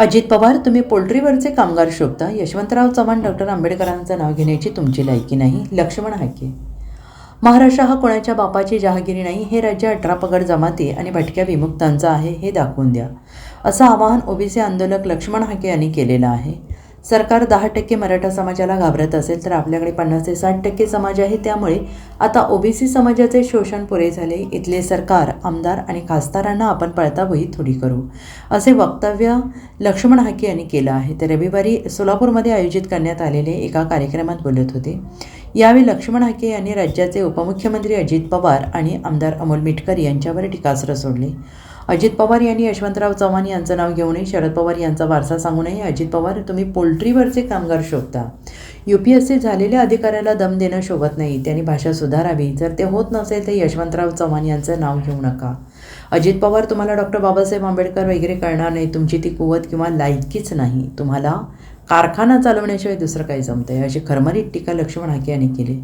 अजित पवार तुम्ही पोल्ट्रीवरचे कामगार शोभता यशवंतराव चव्हाण डॉक्टर आंबेडकरांचं नाव घेण्याची तुमची लायकी नाही. लक्ष्मण हाके. महाराष्ट्र हा कोणाच्या बापाची जहागिरी नाही हे राज्य अठरा पगड जमाती आणि भटक्या विमुक्तांचं आहे हे दाखवून द्या. असं आवाहन ओबीसी आंदोलक लक्ष्मण हाके यांनी केलेलं आहे. सरकार दहा टक्के मराठा समाजाला घाबरत असेल तर आपल्याकडे पन्नास ते साठ टक्के समाज आहे. त्यामुळे आता ओबीसी समाजाचे शोषण पुरे झाले. इथले सरकार आमदार आणि खासदारांना आपण पळतावही थोडी करू असे वक्तव्य लक्ष्मण हाके यांनी केलं आहे. ते रविवारी सोलापूरमध्ये आयोजित करण्यात आलेले एका कार्यक्रमात बोलत होते. यावेळी लक्ष्मण हाके यांनी राज्याचे उपमुख्यमंत्री अजित पवार आणि आमदार अमोल मिटकर यांच्यावर टीकास्त्र सोडले. अजित पवार यांनी यशवंतराव चव्हाण यांचं नाव घेऊ नये शरद पवार यांचा वारसा सांगू नये अजित पवार तुम्ही पोल्ट्रीवरचे कामगार शोधता. यू पी एस सी झालेल्या अधिकाऱ्याला दम देणं शोभत नाही. त्यांनी भाषा सुधारावी. जर ते होत नसेल तर यशवंतराव चव्हाण यांचं नाव घेऊ नका. अजित पवार तुम्हाला डॉक्टर बाबासाहेब आंबेडकर वगैरे कळणार नाही. तुमची ती कुवत किंवा लायकीच नाही. तुम्हाला कारखाना चालवण्याशिवाय दुसरं काही जमतंय. अशी खरमरीत टीका लक्ष्मण हाके यांनी केली.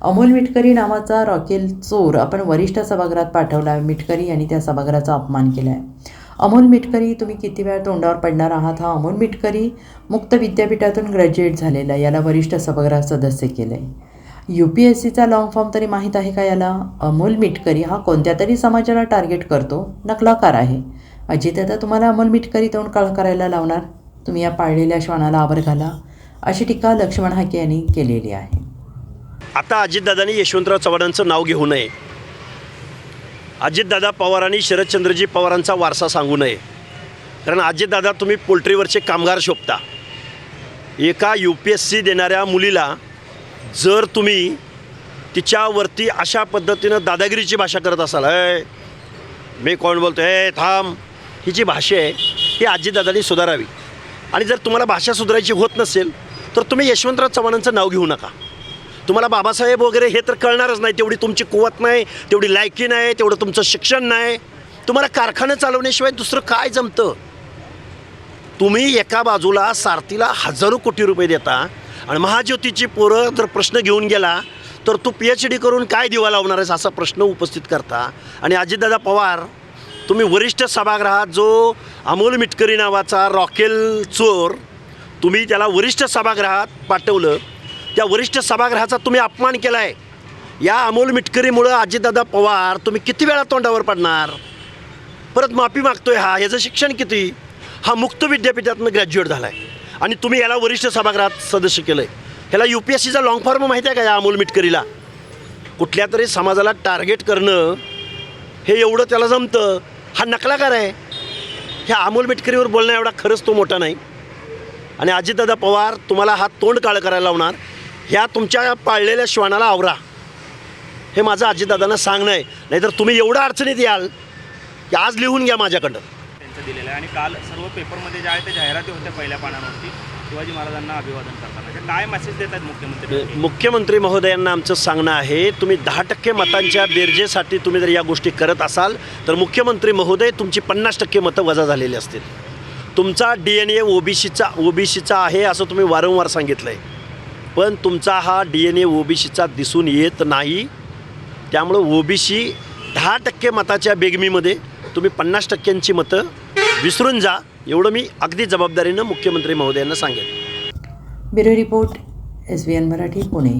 अमोल मिटकरी नावाचा रॉकेल चोर आपण वरिष्ठ सभागृहात पाठवला. मिटकरी यांनी त्या सभागृहाचा अपमान केला आहे अमोल मिटकरी तुम्ही किती वेळा तोंडावर पडणार आहात? हा अमोल मिटकरी मुक्त विद्यापीठातून ग्रॅज्युएट झालेला आहे. याला वरिष्ठ सभागृहात सदस्य केलं आहे यू पी एस सीचा लॉंग फॉर्म तरी माहीत आहे का याला? अमोल मिटकरी हा कोणत्या तरी समाजाला टार्गेट करतो? नकलाकार आहे. अजित आता तुम्हाला अमोल मिटकरी तोंड काळ करायला लावणार? तुम्ही या पाळलेल्या श्वानाला आवर घाला. अशी टीका लक्ष्मण हाके यांनी केलेली आहे. आता अजितदादांनी यशवंतराव चव्हाणांचं नाव घेऊ नये. अजितदादा पवारांनी शरदचंद्रजी पवारांचा वारसा सांगू नये. कारण अजितदादा तुम्ही पोल्ट्रीवरचे कामगार शोभता. एका यू पी एस सी देणाऱ्या मुलीला जर तुम्ही तिच्यावरती अशा पद्धतीनं दादागिरीची भाषा करत असाल अय मी कोण बोलतो हे थांब. ही जी भाषा आहे ही आजीदादांनी सुधारावी. आणि जर तुम्हाला भाषा सुधारायची होत नसेल तर तुम्ही यशवंतराव चव्हाणांचं नाव घेऊ नका. तुम्हाला बाबासाहेब वगैरे हे तर कळणारच नाही. तेवढी तुमची कुवत नाही तेवढी लायकी नाही तेवढं तुमचं शिक्षण नाही. तुम्हाला कारखानं चालवण्याशिवाय दुसरं काय जमतं? तुम्ही एका बाजूला सारथीला हजारो कोटी रुपये देता आणि महाज्योतीची पोरं जर प्रश्न घेऊन गेला तर तू पी एच डी करून काय दिवा लावणार आहेस असा प्रश्न उपस्थित करता. आणि अजितदादा पवार तुम्ही वरिष्ठ सभागृहात जो अमोल मिटकरी नावाचा रॉकेल चोर तुम्ही त्याला वरिष्ठ सभागृहात पाठवलं. त्या वरिष्ठ सभागृहाचा तुम्ही अपमान केला आहे या अमोल मिटकरीमुळं अजितदादा पवार तुम्ही किती वेळा तोंडावर पडणार? परत माफी मागतोय हा याचं शिक्षण किती? हा मुक्त विद्यापीठातनं ग्रॅज्युएट झाला आहे आणि तुम्ही याला वरिष्ठ सभागृहात सदस्य केलं आहे ह्याला यू पी एस सीचा लॉंग फॉर्म माहिती आहे का या अमोल मिटकरीला? कुठल्या तरी समाजाला टार्गेट करणं हे एवढं त्याला जमतं. हा नकलाकार आहे. ह्या अमोल मिटकरीवर बोलणं एवढा खरंच तो मोठा नाही. आणि अजितदादा पवार तुम्हाला हा तोंड काळ करायला लावणार. ह्या तुमच्या पाळलेल्या श्वानाला आवरा. हे माझं अजितदादांना सांगणं आहे नाहीतर तुम्ही एवढं अडचणीत याल की आज लिहून घ्या माझ्याकडं. त्यांचं दिलेलं आहे. आणि काल सर्व पेपरमध्ये ज्या आहे त्या जाहिराती होत्या पहिल्या पानावरती. शिवाजी महाराजांना अभिवादन करताना. ते काय मेसेज देत आहेत मुख्यमंत्री मुख्यमंत्री महोदयांना आमचं सांगणं आहे तुम्ही दहा टक्के मतांच्या बेरजेसाठी तुम्ही जर या गोष्टी करत असाल तर मुख्यमंत्री महोदय तुमची पन्नास टक्के मतं वजा झालेली असतील. तुमचा डी एन ए ओबीसीचा ओबीसीचा आहे असं तुम्ही वारंवार सांगितलं आहे पण तुमचा हा डी एन ए ओबीसीचा दिसून येत नाही. त्यामुळं ओबीसी दहा टक्के मताच्या बेगमीमध्ये तुम्ही पन्नास टक्क्यांची मतं विसरून जा एवढं मी अगदी जबाबदारीनं मुख्यमंत्री महोदयांना सांगेन. Bureau report S B N Marathi Pune.